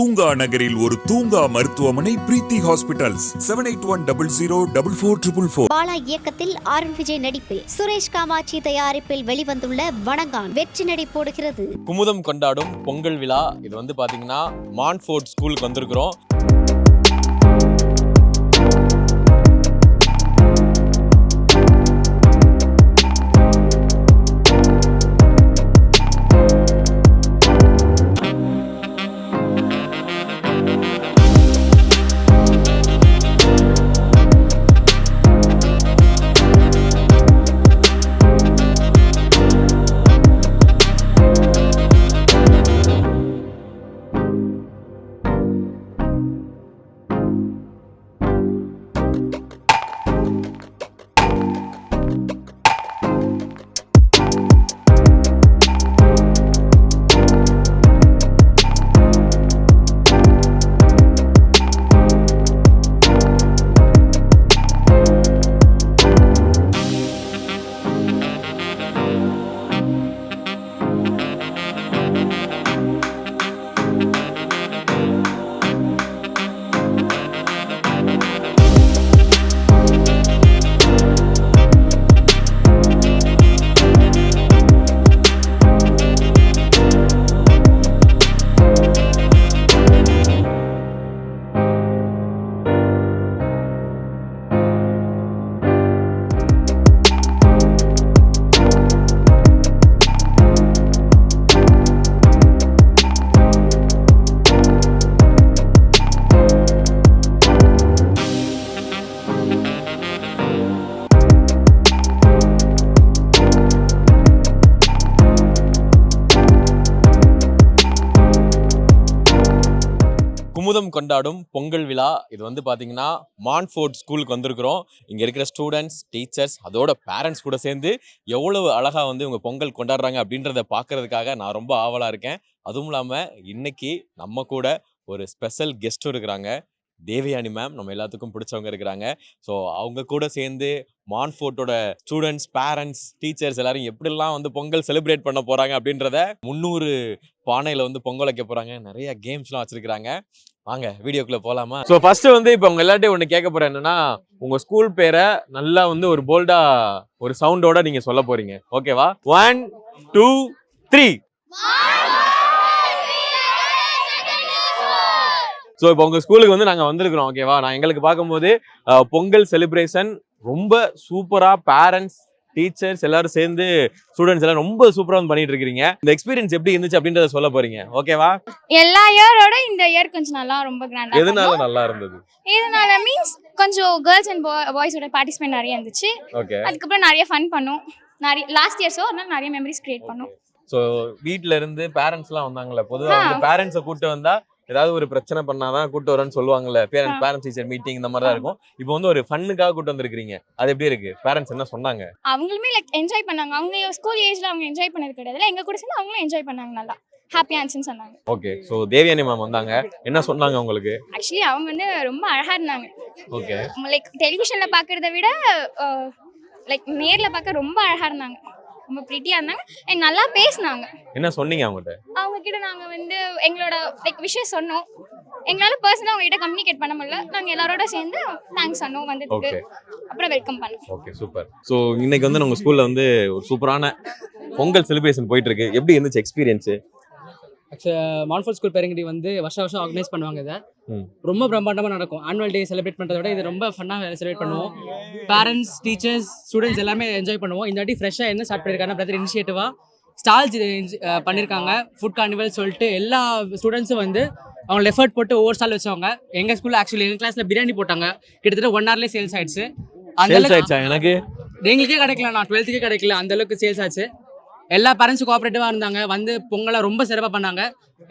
தூங்கா நகரில் ஒரு தூங்கா மருத்துவமனை Preethi hospitals. Seven eight one double zero double four triple four Bala இயக்கத்தில் அருண் விஜய் நடிப்பில் சுரேஷ் காமாட்சி தயாரிப்பில் வெளிவந்துள்ள வணங்கான் வெற்றி நடை போடுகிறது. குமுதம் கொண்டாடும் பொங்கல் விழா. இது வந்து பாத்தீங்கன்னா மான்ஃபோர்ட் ஸ்கூலுக்கு வந்திருக்கிறோம். குமுதம் கொண்டாடும் பொங்கல் விழா. இது வந்து பார்த்தீங்கன்னா மான்ஃபோர்ட் ஸ்கூலுக்கு வந்திருக்கிறோம். இங்கே இருக்கிற ஸ்டூடெண்ட்ஸ் டீச்சர்ஸ் அதோட பேரண்ட்ஸ் கூட சேர்ந்து எவ்வளவு அழகாக வந்து இவங்க பொங்கல் கொண்டாடுறாங்க அப்படின்றத பார்க்கறதுக்காக நான் ரொம்ப ஆவலாக இருக்கேன். அதுவும் இல்லாமல் இன்னைக்கு நம்ம கூட ஒரு ஸ்பெஷல் கெஸ்ட்டும் இருக்கிறாங்க. தேவயானி மேம் நம்ம எல்லாத்துக்கும் பிடிச்சவங்க இருக்கிறாங்க. ஸோ அவங்க கூட சேர்ந்து மான்ஃபோர்ட்டோட ஸ்டூடெண்ட்ஸ் பேரண்ட்ஸ் டீச்சர்ஸ் எல்லாரும் எப்படிலாம் வந்து பொங்கல் செலிப்ரேட் பண்ண போகிறாங்க அப்படின்றத முந்நூறு பானையில் வந்து பொங்கல் வைக்க போகிறாங்க நிறைய கேம்ஸ்லாம் வச்சுருக்கிறாங்க. வாங்க வீடியோக்குள்ள போலாமா? ஸோ ஃபர்ஸ்ட் வந்து இப்போ உங்க எல்லார்ட்டையும் ஒன்று கேட்க போறேன் என்னன்னா உங்க ஸ்கூல் பேரை நல்லா வந்து ஒரு போல்டா ஒரு சவுண்டோட நீங்க சொல்ல போறீங்க. ஓகேவா ஒன் டூ த்ரீ ஸோ இப்போ உங்க ஸ்கூலுக்கு வந்து நாங்க வந்திருக்கிறோம் ஓகேவா நான் எங்களுக்கு பார்க்கும்போது பொங்கல் செலிப்ரேஷன் ரொம்ப சூப்பரா பேரண்ட்ஸ் டீச்சர்ஸ் எல்லாரும் சேர்ந்து ஸ்டூடெண்ட்ஸ் எல்லாம் ரொம்ப சூப்பரா வந்து பண்ணிட்டு இருக்கீங்க இந்த எக்ஸ்பீரியன்ஸ் எப்படி இருந்துச்சு அப்படின்றத சொல்ல போறீங்க. ஓகேவா எல்லா இயரோட இந்த இயர் கொஞ்சம் நல்லா ரொம்ப கிராண்டா எதனால நல்லா இருந்தது? இதனால மீன்ஸ் கொஞ்சம் கேர்ள்ஸ் அண்ட் பாய்ஸோட பார்ட்டிசிபேட் நிறைய இருந்துச்சு. ஓகே அதுக்கப்புறம் நிறைய ஃபன் பண்ணோம். நிறைய லாஸ்ட் இயர்ஸோ அதனால நிறைய மெமரிஸ் கிரியேட் பண்ணோம். ஸோ வீட்ல இருந்து பேரண்ட்ஸ் எல்லாம் வந்தாங்கல்ல பொதுவா. வந்து பேரண்ட்ஸை கூட்டு வந்தா ஏதாவது ஒரு பிரச்சனை பண்ணாதான் கூட்டு வரேன்னு சொல்லுவாங்கல்ல பேரண்ட்ஸ். பேரண்ட்ஸ் டீச்சர் மீட்டிங் இந்த மாதிரி தான் இருக்கும். இப்போ வந்து ஒரு ஃபன்னுக்காக கூட்டு வந்திருக்கீங்க அது எப்படி இருக்கு? பேரண்ட்ஸ் என்ன சொன்னாங்க? அவங்களுமே லைக் என்ஜாய் பண்ணாங்க. அவங்க ஸ்கூல் ஏஜ்ல அவங்க என்ஜாய் பண்ணது கிடையாது எங்க கூட சேர்ந்து அவங்களும் என்ஜாய் பண்ணாங்க நல்லா. ஹாப்பியா இருந்துச்சுன்னு சொன்னாங்க. ஓகே ஸோ தேவியானி மேம் வந்தாங்க. என்ன சொன்னாங்க உங்களுக்கு? ஆக்சுவலி அவங்க வந்து ரொம்ப அழகா இருந்தாங்க. ஓகே லைக் டெலிவிஷன்ல பாக்குறத விட லைக் நேர்ல பார்க்க ரொம்ப அழகா இருந்தாங்க. ரொம்ப ப்ரிட்டியா இருந்தாங்க. and நல்லா பேசினாங்க. என்ன சொன்னீங்க அவங்ககிட்ட? அவங்க கிட்ட நாங்க வந்து எங்களோட லைக் விஷயம் சொன்னோம். எங்களால பர்சனலா அவங்க கிட்ட கம்யூனிகேட் பண்ண முடியல. நாங்க எல்லாரோட சேர்ந்து தேங்க்ஸ் சொன்னோம் வந்ததுக்கு. அப்புறம் வெல்கம் பண்ணோம். ஓகே சூப்பர் ஸோ இன்னைக்கு வந்து நம்ம ஸ்கூல்ல வந்து ஒரு சூப்பரான பொங்கல் செலிப்ரேஷன் போயிட்டு இருக்கு எப்படி இருந்துச்சு எக்ஸ்பீரியன்ஸ் மான்ஃபோர்ட் ஸ்கூல் பேரங்கடி வந்து வருஷம் வருஷம் ஆர்கனைஸ் பண்ணுவாங்க இதை. ரொம்ப பிரம்மாண்டமாக நடக்கும். ஆனுவல் டே செலிப்ரேட் பண்ணுறத விட இது ரொம்ப ஃபன்னாக செலிப்ரேட் பண்ணுவோம். பேரண்ட்ஸ் டீச்சர்ஸ் ஸ்டூடெண்ட்ஸ் எல்லாமே என்ஜாய் பண்ணுவோம். இந்த வாட்டி ஃப்ரெஷ்ஷாக என்ன ஸ்டார்ட் பண்ணியிருக்காங்க பிரதர் இனிஷியேட்டிவாக ஸ்டால்ஸ் பண்ணியிருக்காங்க ஃபுட் கார்னிவல் சொல்லிட்டு எல்லா ஸ்டூடெண்ட்ஸும் வந்து அவங்க எஃபர்ட் போட்டு ஒவ்வொரு ஸ்டால் வச்சவங்க. எங்கள் ஸ்கூலில் ஆக்சுவலி எங்கள் கிளாஸில் பிரியாணி போட்டாங்க. கிட்டத்தட்ட ஒன் ஹவர்லேயே சேல்ஸ் ஆயிடுச்சு. அந்த எனக்கு? எங்களுக்கே கிடைக்கல நான் டுவெல்த்துக்கே கிடைக்கல. அந்த அளவுக்கு சேல்ஸ் ஆச்சு. எல்லா பேரண்ட்ஸும் கோஆபரேட்டிவாக இருந்தாங்க. வந்து பொங்கலை ரொம்ப சிறப்பாக பண்ணாங்க.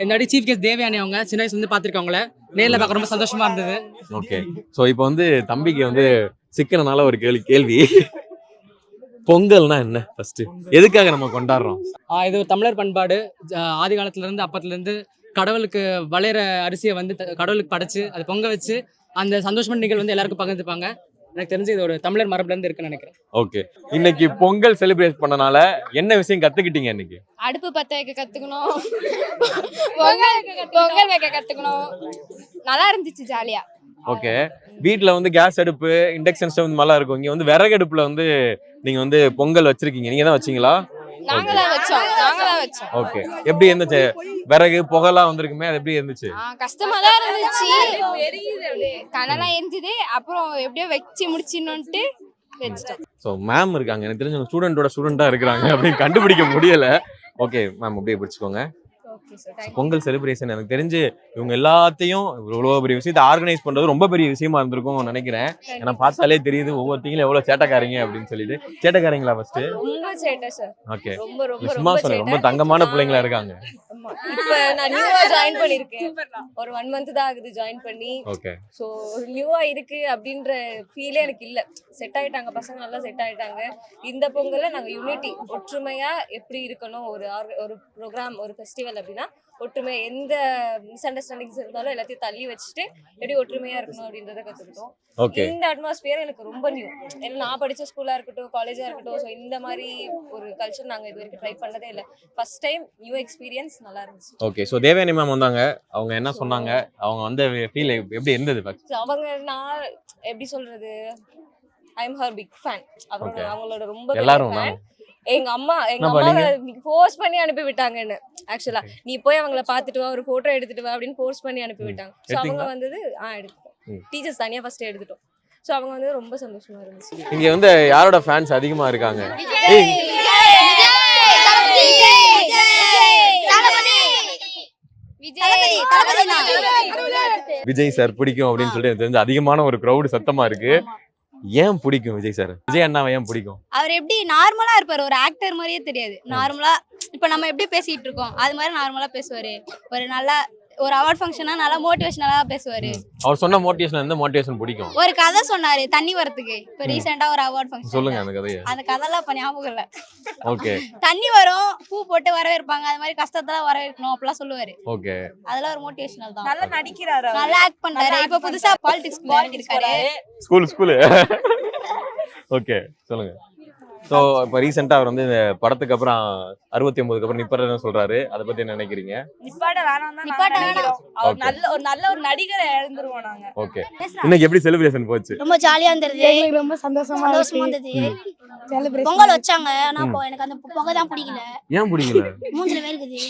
இந்த வாட்டி சீஃப் கெஸ்ட் தேவயானி அவங்க சின்ன வயசு வந்து பார்த்துருக்கவங்கள. நேரில் பார்க்க ரொம்ப சந்தோஷமா இருந்தது. ஓகே. ஸோ இப்போ வந்து தம்பிக்கு வந்து சிக்கனனால ஒரு கேள்வி கேள்வி. பொங்கல்னா என்ன ஃபர்ஸ்ட் எதுக்காக நம்ம கொண்டாடுறோம்? ஆஹ் இது ஒரு தமிழர் பண்பாடு. ஆதி காலத்துல இருந்து அப்பத்துல இருந்து கடவுளுக்கு வளையிற அரிசியை வந்து த- கடவுளுக்கு படைச்சு அதை பொங்க வச்சு அந்த சந்தோஷமான நிகழ்வு வந்து எல்லாருக்கும் பகிர்ந்துப்பாங்க. எனக்கு தெரிஞ்சு இது ஒரு தமிழர் மரபுல இருந்து இருக்குன்னு நினைக்கிறேன். ஓகே. இன்னைக்கு பொங்கல் செலிப்ரேட் பண்ணனால என்ன விஷயம் கத்துக்கிட்டீங்க இன்னைக்கு? அடுப்பு பற்ற வைக்க கற்றுக்கணும் பொங்கல் பொங்கல் வைக்க கற்றுக்கணும் நல்லா இருந்துச்சு ஜாலியாக ஓகே. வீட்ல வந்து கேஸ் அடுப்பு இண்டக்ஷன் ஸ்டவ் இந்த மாதிரிலாம் இருக்கும். இங்க வந்து விறகு அடுப்புல வந்து நீங்க வந்து பொங்கல் வச்சிருக்கீங்க. தான் வச்சீங்களா? நாங்கள் தான் வச்சோம். நாங்கள் தான் வச்சோம். ஓகே. எப்படி இருந்துச்சு? விறகு புகைலாம் வந்திருக்குமே அது எப்படி இருந்துச்சு? கஷ்டமா தான் இருந்துச்சு. கனலாம் எரிஞ்சுது. அப்புறம் எப்படியோ வச்சு முடிச்சிடணுன்ட்டு வச்சுட்டோம். ஸோ மேம் இருக்காங்க. எனக்கு தெரிஞ்ச ஸ்டூடெண்டோட ஸ்டூடெண்டா இருக்கிறாங்க அப்படின்னு கண்டுபிடிக்க முடியல. ஓகே மேம் அப்படியே பிடிச்சுக்கோங்க. பொங்கல் செலிப்ரேஷன் எனக்கு தெரிஞ்சு இவங்க எல்லாத்தையும் இவ்வளோ பெரிய விஷயத்தை ஆர்கனைஸ் பண்றது ரொம்ப பெரிய விஷயமா இருந்திருக்கும் நினைக்கிறேன். ஏன்னா பார்த்தாலே தெரியுது ஒவ்வொருத்தங்களும் எவ்வளவு சேட்டக்காரங்க அப்படின்னு சொல்லிட்டு. சேட்டக்காரங்களா ஃபர்ஸ்ட் ஓகே சும்மா சொன்னேன் ரொம்ப தங்கமான பிள்ளைங்களா இருக்காங்க. ஆமா. இப்ப நான் நியூவா ஜாயின் பண்ணிருக்கேன். ஒரு ஒன் மந்த் தான் ஆகுது ஜாயின் பண்ணி. ஓகே ஒரு நியூவா இருக்கு அப்படின்ற ஃபீலே எனக்கு இல்ல. செட் ஆயிட்டாங்க பசங்க நல்லா செட் ஆயிட்டாங்க. இந்த பொங்கல்ல நாங்க யூனிட்டி ஒற்றுமையா எப்படி இருக்கணும்? ஒரு ஒரு ப்ரோக்ராம் ஒரு ஃபெஸ்டிவல் அப்படின்னா ஒற்றுமை எந்த மிஸ் அண்டர்ஸ்டாண்டிங்ஸ் இருந்தாலும் எல்லாத்தையும் தள்ளி வச்சுட்டு எப்படி ஒற்றுமையா இருக்கணும் அப்படின்றத கத்துக்கிட்டோம். இந்த அட்மாஸ்பியர் எனக்கு ரொம்ப நியூ ஏன்னா நான் படிச்ச ஸ்கூலா இருக்கட்டும் காலேஜா இருக்கட்டும் ஸோ இந்த மாதிரி ஒரு கல்ச்சர் நாங்க இது வரைக்கும் ட்ரை பண்ணதே இல்லை. ஃபர்ஸ்ட் டைம் நியூ எக்ஸ்பீரியன்ஸ் நல்லா இருந்துச்சு. ஓகே ஸோ தேவயானி மேம் வந்தாங்க. அவங்க என்ன சொன்னாங்க? அவங்க வந்த ஃபீல் எப்படி இருந்தது அவங்க நான் எப்படி சொல்றது? I am her big fan Okay. அவங்களோட ரொம்ப எல்லாரும் எங்க அம்மா எங்க அம்மா ஃபோர்ஸ் பண்ணி அனுப்பி விட்டாங்கன்னு. ஆக்சுவலா நீ போய் அவங்கள பார்த்துட்டு வா ஒரு போட்டோ எடுத்துட்டு வா அப்படின்னு ஃபோர்ஸ் பண்ணி அனுப்பி. விட்டாங்க. ஸோ அவங்க? வந்தது ஆ எடுத்துட்டோம். டீச்சர்ஸ் தனியா ஃபர்ஸ்ட் எடுத்துட்டோம். ஸோ அவங்க வந்து ரொம்ப சந்தோஷமா இருந்துச்சு. இங்க வந்து யாரோட ஃபேன்ஸ் அதிகமா இருக்காங்க? விஜய்! சார் பிடிக்கும் அப்படின்னு சொல்லிட்டு எனக்கு தெரிஞ்ச அதிகமான ஒரு crowd சத்தமா இருக்கு. ஏன் பிடிக்கும் விஜய் சார்? விஜய் அண்ணாவை ஏன் பிடிக்கும்? அவர் எப்படி நார்மலா இருப்பாரு? ஒரு ஆக்டர் மாதிரியே தெரியாது. நார்மலா இப்ப நம்ம எப்படி பேசிட்டு இருக்கோம்? அது மாதிரி நார்மலா பேசுவாரு. ஒரு நல்லா ஒரு அவார்ட் ஃபங்க்ஷனா நல்லா மோட்டிவேஷனலா பேசுவாரு. அவர் சொன்ன மோட்டிவேஷன் எந்த மோட்டிவேஷன் பிடிக்கும். ஒரு கதை சொன்னாரு தண்ணி வரதுக்கு இப்ப. ரீசெண்டா ஒரு அவார்ட் ஃபங்க்ஷன் சொல்லுங்க அந்த கதையை. அந்த கதைலாம் இப்ப ஞாபகம் இல்ல. ஓகே. தண்ணி வரும் பூ போட்டு வரவேற்பாங்க. அது மாதிரி கஷ்டத்தெல்லாம் வரவேற்கணும் அப்படிலாம் சொல்லுவாரு. ஓகே. அதெல்லாம் ஒரு மோட்டிவேஷனல் தான். நல்லா நடிக்கிறாரு நல்லா ஆக்ட் பண்றாரு. இப்ப புதுசா பாலிடிக்ஸ் இருக்காரு. ஸ்கூல் ஸ்கூலு ஓகே சொல்லுங்க. ஸோ இப்போ ரீசெண்டாக அவர் வந்து இந்த படத்துக்கு அப்புறம் அறுபத்தி ஒன்பதுக்கு அப்புறம் நிப்பறன்னு சொல்றாரு. அதை பத்தி என்ன நினைக்கிறீங்க? நிப்பாட்ட வேணாம் தான் நிப்பாட்ட அவர் Okay. நல்ல ஒரு நல்ல ஒரு நடிகரை இழந்துருவோம் நாங்க. ஓகே இன்னைக்கு எப்படி செலிப்ரேஷன் போச்சு? ரொம்ப ஜாலியா இருந்தது. எங்களுக்கு ரொம்ப சந்தோஷமா சந்தோஷமா இருந்தது. பொங்கல் வச்சாங்க. ஆனா. இப்போ எனக்கு அந்த பொங்கல் தான் பிடிக்கல. ஏன் பிடிக்கல? மூஞ்சில வேர்க்குது.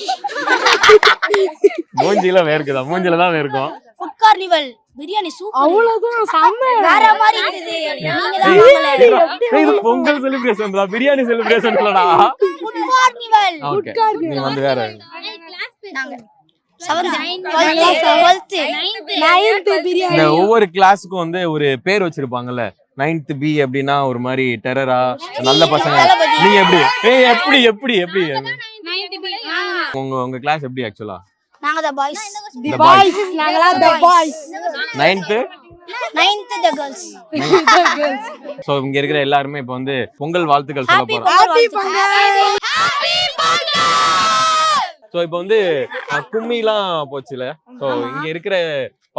மூஞ்சில வேர்க்குதா? மூஞ்சில தான் வேர்க்கும். கார்னிவல். பிரியாணி சூப்பர் அவ்வளவுதான் செம்ம. வேற மாதிரி இருந்தது. நீங்க தான் வாங்கல. இது பொங்கல் செலிப்ரேஷன் தான் பிரியாணி செலிப்ரேஷன் இல்லடா. Food carnival. ஓகே. நீங்க வந்து வேற. நாங்க ஒவ்வொரு கிளாஸுக்கும் வந்து ஒரு பேர் வச்சிருப்பாங்கல்ல. நைன்த் பி அப்படின்னா ஒரு மாதிரி டெரரா நல்ல பசங்க. நீங்க எப்படி? எப்படி எப்படி எப்படி? உங்க உங்க கிளாஸ் எப்படி ஆக்சுவலா நாங்க பாய்ஸ் தி பாய்ஸ் நாங்களா the boys ninth ninth the girls so இங்க இருக்கிற எல்லாருமே இப்போ வந்து பொங்கல் வாழ்த்துக்கள் சொல்ல போறோம். ஹாப்பி பொங்கல் ஸோ இப்போ வந்து கும்மிலாம் போச்சுல. ஸோ இங்க இருக்கிற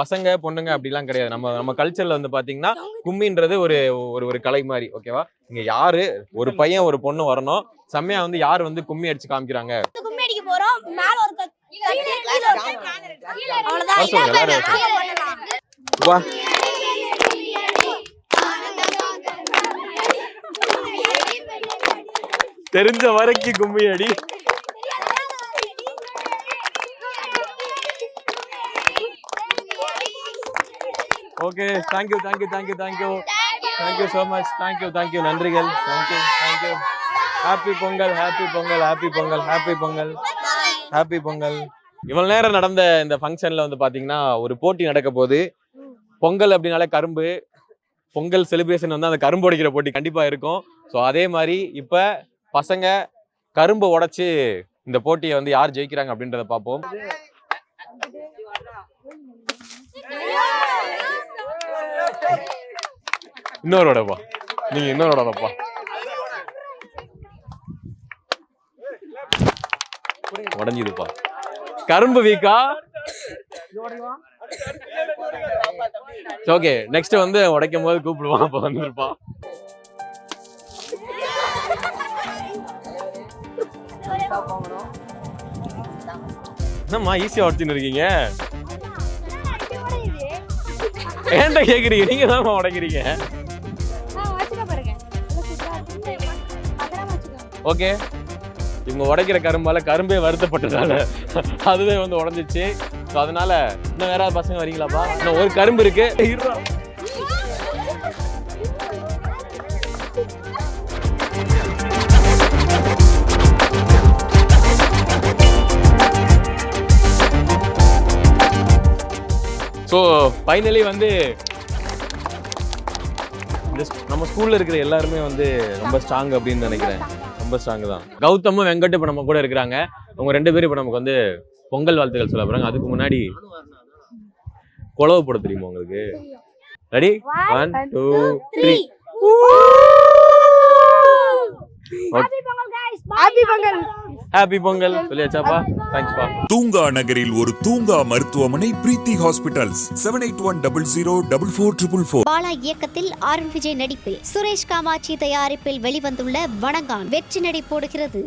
பசங்க பொண்ணுங்க அப்படிலாம் கிடையாது. நம்ம நம்ம கல்ச்சர்ல வந்து பாத்தீங்கன்னா கும்மின்றது ஒரு ஒரு ஒரு கலை மாதிரி ஓகேவா இங்க யாரு ஒரு பையன் ஒரு பொண்ணு வரணும். செம்மையா வந்து யார் வந்து கும்மி அடிச்சு காமிக்கிறாங்க? கும்மி அடிக்க போறோம். மேல ஒரு வா. தெரிஞ்ச வரைக்கும் கும்மி அடி okay thank you thank you thank you thank you thank you so much thank you thank you நன்றிகள். Thank you thank you happy Pongal happy Pongal happy Pongal happy Pongal happy Pongal இவ்வளவு நேரம் நடந்த இந்த ஃபங்க்ஷன்ல வந்து பாத்தீங்கன்னா ஒரு போட்டி நடக்க போகுது. பொங்கல் அப்படின்னாலே கரும்பு. பொங்கல் செலிப்ரேஷன் வந்து அந்த கரும்பு உடைக்கிற போட்டி கண்டிப்பா இருக்கும். ஸோ அதே மாதிரி இப்ப பசங்க கரும்பு உடைச்சு இந்த போட்டியை வந்து யார் ஜெயிக்கிறாங்க அப்படின்றத பார்ப்போம். இன்னொருடப்பா நீங்க இன்னொருடப்பா உடஞ்சுதுப்பா கரும்பு வீக்கா? ஓகே நெக்ஸ்ட் வந்து உடைக்கும் போது கூப்பிடுவான் அப்போ வந்துருப்பான் என்னம்மா ஈஸியா உடச்சுன்னு இருக்கீங்க? ஏன்டா கேக்குறீங்க? நீங்க தான் உடைக்கிறீங்க. ஓகே இவங்க உடைக்கிற கரும்பால கரும்பே வருத்தப்பட்டதால அதுவே வந்து உடஞ்சிச்சு. ஸோ அதனால இன்னும் வேற பசங்க வரீங்களாப்பா? இன்னும் ஒரு கரும்பு இருக்கு. ஸோ ஃபைனலி வந்து நம்ம ஸ்கூல்ல இருக்கிற எல்லாருமே வந்து ரொம்ப ஸ்ட்ராங் அப்படின்னு நினைக்கிறேன். ரொம்ப ஸ்ட்ராங் தான். கௌதமும் வெங்கட் இப்போ நம்ம கூட இருக்கிறாங்க. அவங்க ரெண்டு பேரும் இப்போ நமக்கு வந்து பொங்கல் வாழ்த்துக்கள் சொல்ல போறாங்க. அதுக்கு முன்னாடி குழவு போட தெரியுமா உங்களுக்கு? Ready one two three happy Pongal happy Pongal சொல்லியாச்சாப்பா தூங்கா நகரில் ஒரு தூங்கா மருத்துவமனை Preethi hospitals. Seven eight one double zero double four triple four Bala இயக்கத்தில் அருண் விஜய் நடிப்பில் சுரேஷ் காமாட்சி தயாரிப்பில் வெளிவந்துள்ள வணங்கான் வெற்றி நடை போடுகிறது